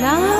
Now